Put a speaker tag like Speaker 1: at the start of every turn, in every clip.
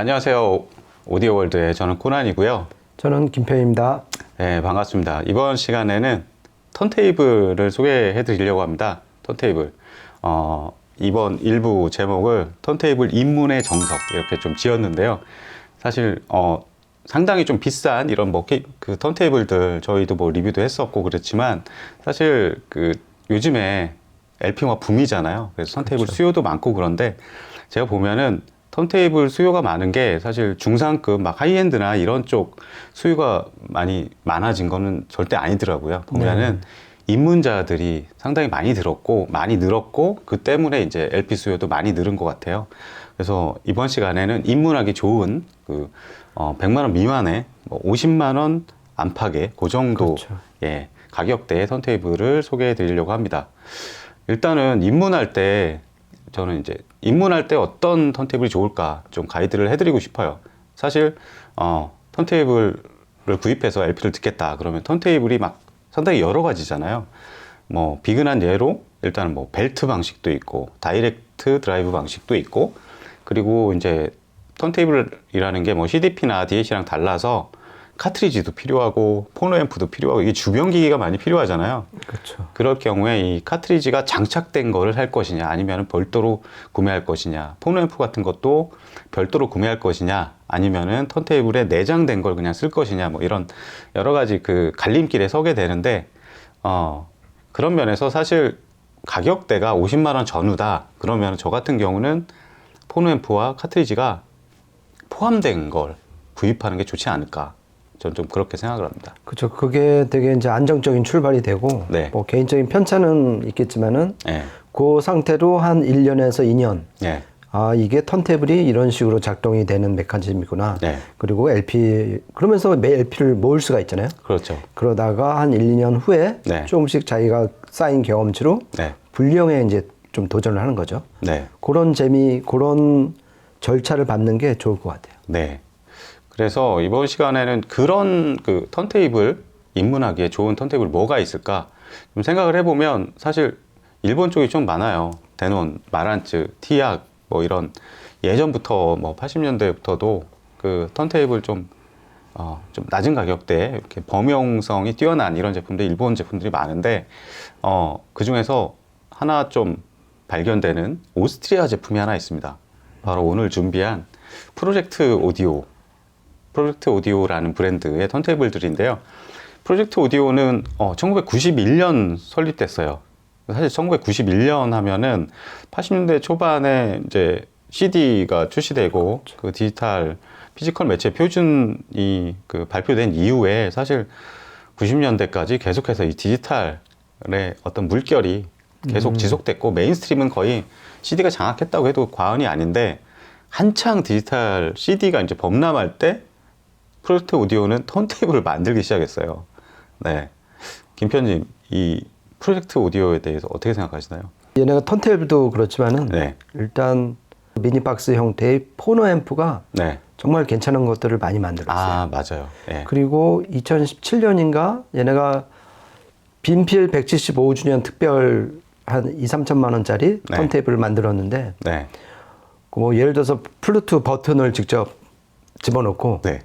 Speaker 1: 안녕하세요. 오디오 월드의 저는 코난이고요.
Speaker 2: 저는 김표입니다.
Speaker 1: 네, 반갑습니다. 이번 시간에는 턴테이블을 소개해 드리려고 합니다. 턴테이블. 어, 이번 일부 제목을 턴테이블 입문의 정석 이렇게 좀 지었는데요. 사실 어, 상당히 좀 비싼 이런 뭐그 턴테이블들 저희도 뭐 리뷰도 했었고 그렇지만 사실 그 요즘에 LP가 붐이잖아요. 그래서 턴테이블 수요도 많고 그런데 제가 보면은 턴테이블 수요가 많은 게 사실 중상급 막 하이엔드나 이런 쪽 수요가 많이 많아진 거는 절대 아니더라고요. 보면은 입문자들이 상당히 많이 들었고 많이 늘었고 그 때문에 이제 LP 수요도 많이 늘은 것 같아요. 그래서 이번 시간에는 입문하기 좋은 그 어, 100만 원 미만의 뭐 50만 원 안팎의 그 정도
Speaker 2: 그렇죠.
Speaker 1: 예, 가격대의 턴테이블을 소개해 드리려고 합니다. 일단은 입문할 때 저는 이제 입문할 때 어떤 턴테이블이 좋을까 좀 가이드를 해드리고 싶어요. 사실 어, 턴테이블을 구입해서 LP를 듣겠다 그러면 턴테이블이 막 상당히 여러 가지잖아요. 뭐 비근한 예로 일단은 뭐 벨트 방식도 있고 다이렉트 드라이브 방식도 있고 그리고 이제 턴테이블이라는 게 뭐 CDP나 DAC랑 달라서 카트리지도 필요하고 포노 앰프도 필요하고 이게 주변 기기가 많이 필요하잖아요.
Speaker 2: 그렇죠.
Speaker 1: 그럴 경우에 이 카트리지가 장착된 거를 할 것이냐 아니면 별도로 구매할 것이냐 폰앰프 같은 것도 별도로 구매할 것이냐 아니면은 턴테이블에 내장된 걸 그냥 쓸 것이냐 뭐 이런 여러 가지 그 갈림길에 서게 되는데 어 그런 면에서 사실 가격대가 50만 원 전후다 그러면 저 같은 경우는 폰앰프와 카트리지가 포함된 걸 구입하는 게 좋지 않을까 저는 좀 그렇게 생각을 합니다.
Speaker 2: 그렇죠. 그게 되게 이제 안정적인 출발이 되고
Speaker 1: 네.
Speaker 2: 뭐 개인적인 편차는 있겠지만은
Speaker 1: 예.
Speaker 2: 그 상태로 한 1년에서 2년
Speaker 1: 예.
Speaker 2: 아, 이게 턴테이블이 이런 식으로 작동이 되는 메커니즘이구나.
Speaker 1: 네.
Speaker 2: 그리고 LP 그러면서 매 LP를 모을 수가 있잖아요.
Speaker 1: 그렇죠.
Speaker 2: 그러다가 한 1, 2년 후에
Speaker 1: 네.
Speaker 2: 조금씩 자기가 쌓인 경험치로
Speaker 1: 네.
Speaker 2: 불량에 이제 좀 도전을 하는 거죠.
Speaker 1: 네.
Speaker 2: 그런 재미, 그런 절차를 밟는 게 좋을 것 같아요.
Speaker 1: 네. 그래서 이번 시간에는 그런 그 턴테이블 입문하기에 좋은 턴테이블 뭐가 있을까 좀 생각을 해보면 사실 일본 쪽이 좀 많아요. 데논, 마란츠, 티악 뭐 이런 예전부터 뭐 80년대부터도 그 턴테이블 좀 어, 좀 낮은 가격대에 이렇게 범용성이 뛰어난 이런 제품들 일본 제품들이 많은데 어, 그 중에서 하나 좀 발견되는 오스트리아 제품이 하나 있습니다. 바로 오늘 준비한 프로젝트 오디오 프로젝트 오디오라는 브랜드의 턴테이블들인데요. 프로젝트 오디오는 어, 1991년 설립됐어요. 사실 1991년 하면은 80년대 초반에 이제 CD가 출시되고 그 디지털 피지컬 매체 표준이 그 발표된 이후에 사실 90년대까지 계속해서 이 디지털의 어떤 물결이 계속 지속됐고 메인스트림은 거의 CD가 장악했다고 해도 과언이 아닌데 한창 디지털 CD가 이제 범람할 때 프로젝트 오디오는 턴테이블을 만들기 시작했어요. 네. 김편님, 이 프로젝트 오디오에 대해서 어떻게 생각하시나요?
Speaker 2: 얘네가 턴테이블도 그렇지만은
Speaker 1: 네.
Speaker 2: 일단 미니박스 형태의 포노 앰프가
Speaker 1: 네.
Speaker 2: 정말 괜찮은 것들을 많이 만들었어요.
Speaker 1: 아, 맞아요. 예.
Speaker 2: 그리고 2017년인가 얘네가 빈필 175주년 특별 한 2, 3천만 원짜리
Speaker 1: 네.
Speaker 2: 턴테이블을 만들었는데
Speaker 1: 네.
Speaker 2: 뭐 예를 들어서 플루트 버튼을 직접 집어넣고
Speaker 1: 네.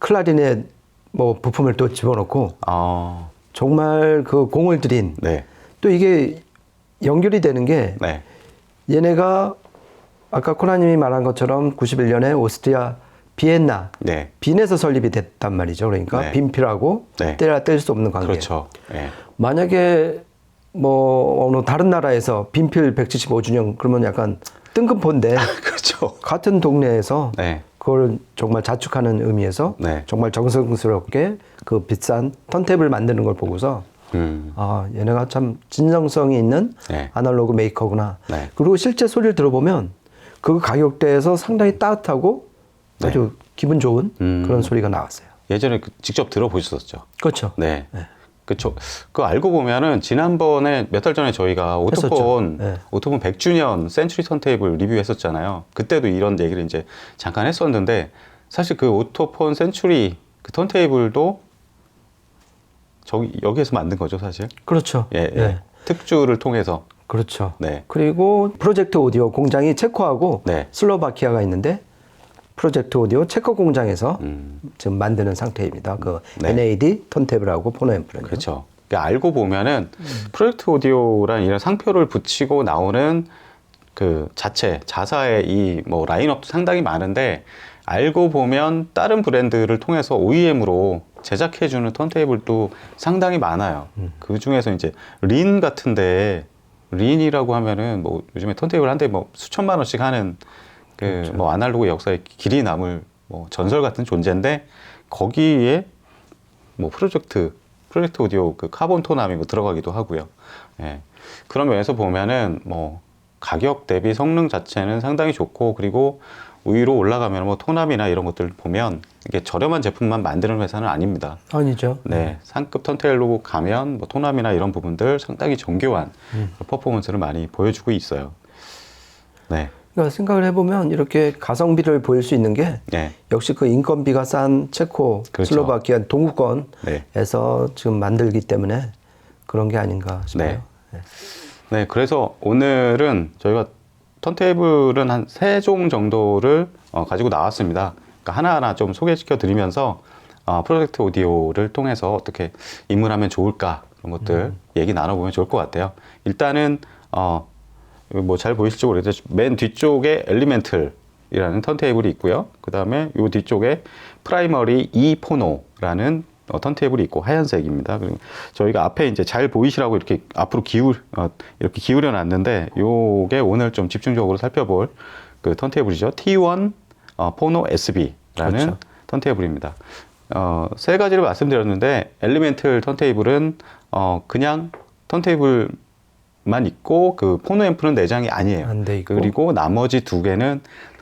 Speaker 2: 클라리넷 뭐 부품을 또 집어넣고
Speaker 1: 어,
Speaker 2: 정말 그 공을 들인
Speaker 1: 네.
Speaker 2: 또 이게 연결이 되는 게
Speaker 1: 네.
Speaker 2: 얘네가 아까 코나님이 말한 것처럼 91년에 오스트리아 비엔나
Speaker 1: 네.
Speaker 2: 빈에서 설립이 됐단 말이죠. 그러니까
Speaker 1: 네.
Speaker 2: 빈필하고
Speaker 1: 네.
Speaker 2: 떼라 뗄 수 없는 관계.
Speaker 1: 그렇죠. 예.
Speaker 2: 만약에 뭐 어느 다른 나라에서 빈필 175주년 그러면 약간 뜬금포인데
Speaker 1: 그렇죠.
Speaker 2: 같은 동네에서
Speaker 1: 네.
Speaker 2: 그걸 정말 자축하는 의미에서
Speaker 1: 네.
Speaker 2: 정말 정성스럽게 그 비싼 턴테이블 만드는 걸 보고서
Speaker 1: 음.
Speaker 2: 아 얘네가 참 진정성이 있는
Speaker 1: 네.
Speaker 2: 아날로그 메이커구나.
Speaker 1: 네.
Speaker 2: 그리고 실제 소리를 들어보면 그 가격대에서 상당히 따뜻하고 아주 기분 좋은
Speaker 1: 네. 음.
Speaker 2: 그런 소리가 나왔어요.
Speaker 1: 예전에 그 직접 들어보셨었죠?
Speaker 2: 그렇죠.
Speaker 1: 네. 그쵸. 그 알고 보면은 지난번에 몇 달 전에 저희가 오토폰.
Speaker 2: 네.
Speaker 1: 오토폰 100주년 센츄리 턴테이블 리뷰했었잖아요. 그때도 이런 얘기를 이제 잠깐 했었는데 사실 그 오토폰 센츄리 그 턴테이블도 저기 여기에서 만든 거죠, 사실.
Speaker 2: 그렇죠.
Speaker 1: 예, 예.
Speaker 2: 네.
Speaker 1: 특주를 통해서.
Speaker 2: 그렇죠.
Speaker 1: 네.
Speaker 2: 그리고 프로젝트 오디오 공장이 체코하고
Speaker 1: 네.
Speaker 2: 슬로바키아가 있는데 프로젝트 오디오 체커 공장에서
Speaker 1: 음.
Speaker 2: 지금 만드는 상태입니다. 그
Speaker 1: 네.
Speaker 2: NAD 턴테이블하고 포노 앰프는
Speaker 1: 그렇죠. 그러니까 알고 보면은 프로젝트 오디오란 이런 상표를 붙이고 나오는 그 자체 자사의 이 뭐 라인업도 상당히 많은데 알고 보면 다른 브랜드를 통해서 OEM으로 제작해주는 턴테이블도 상당히 많아요. 그 중에서 이제 린 같은데 린이라고 하면은 뭐 요즘에 턴테이블 한 대 뭐 수천만 원씩 하는 그뭐 아날로그 역사에 길이 남을 뭐 전설 같은 존재인데 거기에 뭐 프로젝트 프로젝트 오디오 그 카본 토남이 뭐 들어가기도 하고요. 예. 그런 면에서 보면은 뭐 가격 대비 성능 자체는 상당히 좋고 그리고 위로 올라가면 뭐 토남이나 이런 것들 보면 이게 저렴한 제품만 만드는 회사는 아닙니다.
Speaker 2: 아니죠.
Speaker 1: 네, 상급 턴테일로 가면 뭐 토남이나 이런 부분들 상당히 정교한 퍼포먼스를 많이 보여주고 있어요. 네,
Speaker 2: 그러니까 생각을 해보면 이렇게 가성비를 보일 수 있는 게
Speaker 1: 네,
Speaker 2: 역시 그 인건비가 싼 체코,
Speaker 1: 그렇죠.
Speaker 2: 슬로바키아 동구권에서
Speaker 1: 네.
Speaker 2: 지금 만들기 때문에 그런 게 아닌가 싶어요.
Speaker 1: 네. 네, 그래서 오늘은 저희가 턴테이블은 한 세 종 정도를 어, 가지고 나왔습니다. 그러니까 하나하나 좀 소개시켜 드리면서 어, 프로젝트 오디오를 통해서 어떻게 입문하면 좋을까 그런 것들 얘기 나눠보면 좋을 것 같아요. 일단은 어, 뭐 잘 보이실지 모르겠는데 맨 뒤쪽에 엘리멘틀이라는 턴테이블이 있고요. 그 다음에 요 뒤쪽에 프라이머리 E 포노라는 어, 턴테이블이 있고 하얀색입니다. 그리고 저희가 앞에 이제 잘 보이시라고 이렇게 앞으로 기울 어, 이렇게 기울여 놨는데 요게 오늘 좀 집중적으로 살펴볼 그 턴테이블이죠. T1 어, 포노 SB라는
Speaker 2: 그렇죠.
Speaker 1: 턴테이블입니다. 어, 세 가지를 말씀드렸는데 엘리멘틀 턴테이블은 어, 그냥 턴테이블 만 있고 그 포노 앰프는 내장이 아니에요.
Speaker 2: 안 돼 있고.
Speaker 1: 그리고 나머지 두 개는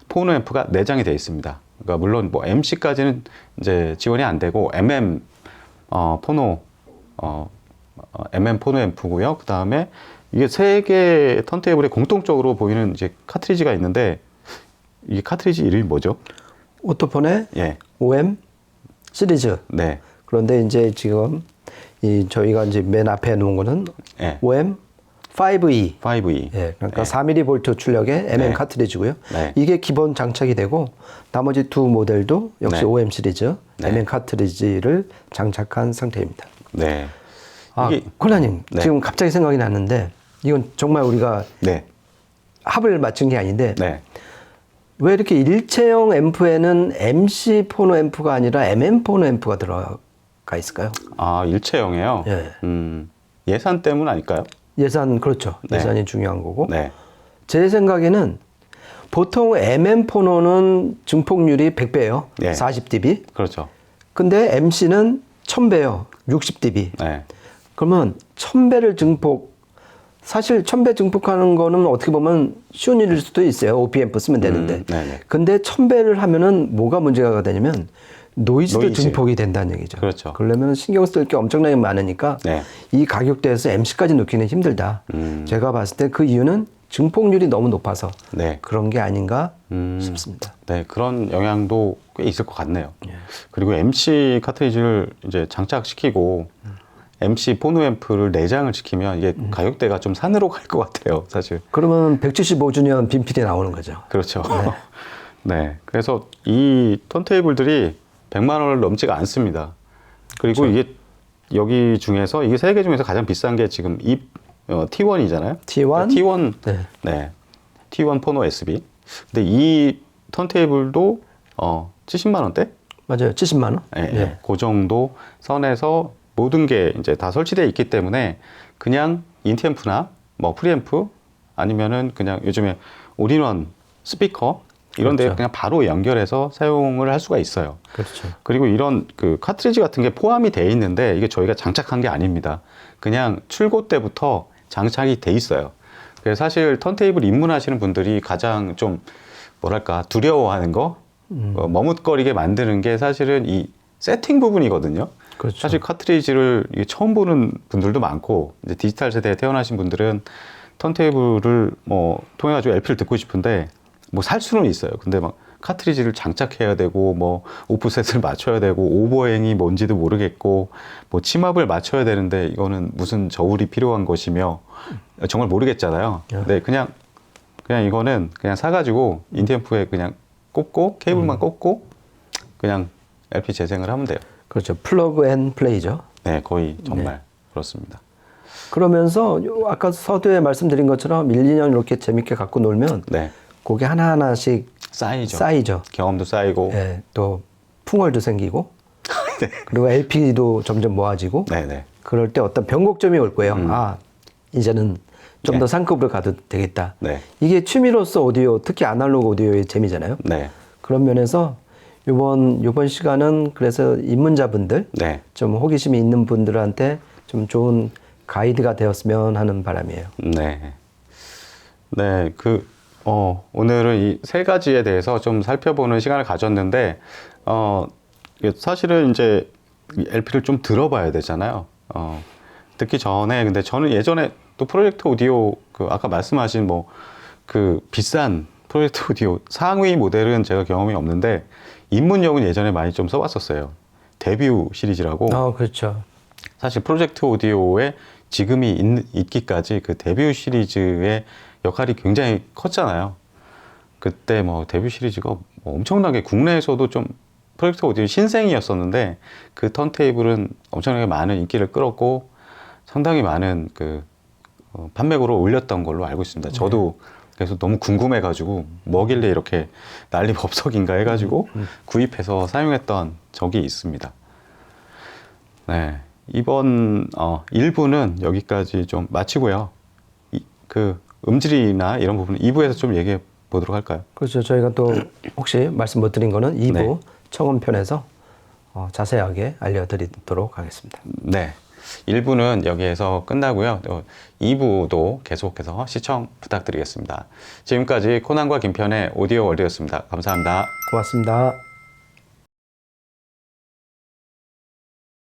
Speaker 1: 포노 앰프가 내장이 되어 있습니다. 그러니까 물론 뭐 MC까지는 이제 지원이 안 되고 MM 어, 포노 어, 어, MM 포노 앰프고요. 그 다음에 이게 세개 턴테이블에 공통적으로 보이는 이제 카트리지가 있는데 이게 카트리지 이름이 뭐죠?
Speaker 2: 오토폰의
Speaker 1: 예,
Speaker 2: OM 시리즈.
Speaker 1: 네,
Speaker 2: 그런데 이제 지금 이 저희가 이제 맨 앞에 놓은 거는
Speaker 1: 예,
Speaker 2: OM 5E.
Speaker 1: 5E.
Speaker 2: 예, 그러니까 4mm 볼트 출력의 MM
Speaker 1: 네.
Speaker 2: 카트리지고요.
Speaker 1: 네.
Speaker 2: 이게 기본 장착이 되고 나머지 두 모델도 역시
Speaker 1: 네.
Speaker 2: OM 시리즈
Speaker 1: 네.
Speaker 2: MM 카트리지를 장착한 상태입니다.
Speaker 1: 네.
Speaker 2: 아,
Speaker 1: 이게
Speaker 2: 콜라님
Speaker 1: 네.
Speaker 2: 지금 갑자기 생각이 났는데 이건 정말 우리가
Speaker 1: 네,
Speaker 2: 합을 맞춘 게 아닌데
Speaker 1: 네.
Speaker 2: 왜 이렇게 일체형 앰프에는 MC 포노 앰프가 아니라 MM 포노 앰프가 들어가 있을까요?
Speaker 1: 아 일체형이에요.
Speaker 2: 예.
Speaker 1: 음, 예산 때문 아닐까요?
Speaker 2: 예산 그렇죠.
Speaker 1: 네.
Speaker 2: 예산이 중요한 거고.
Speaker 1: 네,
Speaker 2: 제 생각에는 보통 MM 포노는 증폭률이 100배예요.
Speaker 1: 예.
Speaker 2: 40dB.
Speaker 1: 그렇죠.
Speaker 2: 근데 MC는 1000배예요. 60dB.
Speaker 1: 네,
Speaker 2: 그러면 1000배를 증폭 사실 1000배 증폭하는 거는 어떻게 보면 쉬운 일일 수도 있어요. OPM프 쓰면 되는데.
Speaker 1: 음, 네네.
Speaker 2: 근데 1000배를 하면은 뭐가 문제가 되냐면 노이즈도
Speaker 1: 노이즈.
Speaker 2: 증폭이 된다는 얘기죠.
Speaker 1: 그렇죠.
Speaker 2: 그러려면 신경 쓸 게 엄청나게 많으니까
Speaker 1: 네.
Speaker 2: 이 가격대에서 MC까지 넣기는 힘들다.
Speaker 1: 음.
Speaker 2: 제가 봤을 때 그 이유는 증폭률이 너무 높아서
Speaker 1: 네.
Speaker 2: 그런 게 아닌가
Speaker 1: 음.
Speaker 2: 싶습니다.
Speaker 1: 네, 그런 영향도 꽤 있을 것 같네요.
Speaker 2: 예.
Speaker 1: 그리고 MC 카트리지를 이제 장착시키고 MC 포노 앰프를 내장을 시키면 이게
Speaker 2: 음.
Speaker 1: 가격대가 좀 산으로 갈 것 같아요, 사실.
Speaker 2: 그러면 175주년 빈필이 나오는 거죠.
Speaker 1: 그렇죠. 네. 그래서 이 턴테이블들이 100만 원을 넘지가 않습니다. 그리고
Speaker 2: 그렇죠.
Speaker 1: 이게 여기 중에서 이게 세 개 중에서 가장 비싼 게 지금 이 어, T1이잖아요.
Speaker 2: T1?
Speaker 1: T1
Speaker 2: 네.
Speaker 1: 네. T1 포노 SB. 근데 이 턴테이블도 어 70만 원대?
Speaker 2: 맞아요. 70만 원.
Speaker 1: 예,
Speaker 2: 예.
Speaker 1: 예. 그 정도 선에서 모든 게 이제 다 설치되어 있기 때문에 그냥 인티앰프나 뭐 프리앰프 아니면은 그냥 요즘에 올인원 스피커 이런 데
Speaker 2: 그렇죠.
Speaker 1: 그냥 바로 연결해서 사용을 할 수가 있어요.
Speaker 2: 그렇죠.
Speaker 1: 그리고 이런 그 카트리지 같은 게 포함이 돼 있는데 이게 저희가 장착한 게 아닙니다. 그냥 출고 때부터 장착이 돼 있어요. 그래서 사실 턴테이블 입문하시는 분들이 가장 좀 뭐랄까 두려워하는 거,
Speaker 2: 음.
Speaker 1: 어, 머뭇거리게 만드는 게 사실은 이 세팅 부분이거든요.
Speaker 2: 그렇죠.
Speaker 1: 사실 카트리지를 처음 보는 분들도 많고 이제 디지털 세대에 태어나신 분들은 턴테이블을 뭐 통해 가지고 LP를 듣고 싶은데 뭐 살 수는 있어요. 근데 막 카트리지를 장착해야 되고 뭐 오프셋을 맞춰야 되고 오버행이 뭔지도 모르겠고 뭐 침합을 맞춰야 되는데 이거는 무슨 저울이 필요한 것이며 정말 모르겠잖아요.
Speaker 2: 예.
Speaker 1: 네, 그냥 그냥 이거는 그냥 사가지고 인디앰프에 그냥 꼽고 케이블만
Speaker 2: 음.
Speaker 1: 꼽고 그냥 LP 재생을 하면 돼요.
Speaker 2: 그렇죠. 플러그 앤 플레이죠.
Speaker 1: 네, 거의 정말
Speaker 2: 네.
Speaker 1: 그렇습니다.
Speaker 2: 그러면서 요- 아까 서두에 말씀드린 것처럼 1, 2년 이렇게 재밌게 갖고 놀면
Speaker 1: 네,
Speaker 2: 그게 하나하나씩
Speaker 1: 쌓이죠.
Speaker 2: 쌓이죠.
Speaker 1: 경험도 쌓이고.
Speaker 2: 예, 또 풍월도 생기고 그리고 LP도 점점 모아지고
Speaker 1: 네, 네,
Speaker 2: 그럴 때 어떤 변곡점이 올 거예요. 아 이제는 좀
Speaker 1: 네.
Speaker 2: 더 상급으로 가도 되겠다.
Speaker 1: 네,
Speaker 2: 이게 취미로서 오디오, 특히 아날로그 오디오의 재미잖아요.
Speaker 1: 네,
Speaker 2: 그런 면에서 이번 이번 시간은 그래서 입문자분들
Speaker 1: 네,
Speaker 2: 좀 호기심이 있는 분들한테 좀 좋은 가이드가 되었으면 하는 바람이에요.
Speaker 1: 네, 네. 그 어, 오늘은 이 세 가지에 대해서 좀 살펴보는 시간을 가졌는데 어, 사실은 이제 LP를 좀 들어봐야 되잖아요. 어, 듣기 전에 근데 저는 예전에 또 프로젝트 오디오 그 아까 말씀하신 뭐 그 비싼 프로젝트 오디오 상위 모델은 제가 경험이 없는데 입문용은 예전에 많이 좀 써봤었어요. 데뷔 시리즈라고
Speaker 2: 어, 그렇죠.
Speaker 1: 사실 프로젝트 오디오에 지금이 있, 기까지그 데뷔 시리즈의 역할이 굉장히 컸잖아요. 그때 뭐 데뷔 시리즈가 뭐 엄청나게 국내에서도 좀 프로젝트 오디오 신생이었었는데 그 턴테이블은 엄청나게 많은 인기를 끌었고 상당히 많은 그 어, 판매고로 올렸던 걸로 알고 있습니다. 저도 그래서 너무 궁금해가지고 뭐길래 이렇게 난리 법석인가 해가지고 구입해서 사용했던 적이 있습니다. 네. 이번 어, 1부는 여기까지 좀 마치고요. 이, 그 음질이나 이런 부분은 2부에서 좀 얘기해 보도록 할까요?
Speaker 2: 그렇죠. 저희가 또 혹시 말씀 못 드린 거는 2부
Speaker 1: 네.
Speaker 2: 청원편에서 어, 자세하게 알려드리도록 하겠습니다.
Speaker 1: 네. 1부는 여기에서 끝나고요. 어, 2부도 계속해서 시청 부탁드리겠습니다. 지금까지 코난과 김편의 오디오 월드였습니다. 감사합니다.
Speaker 2: 고맙습니다.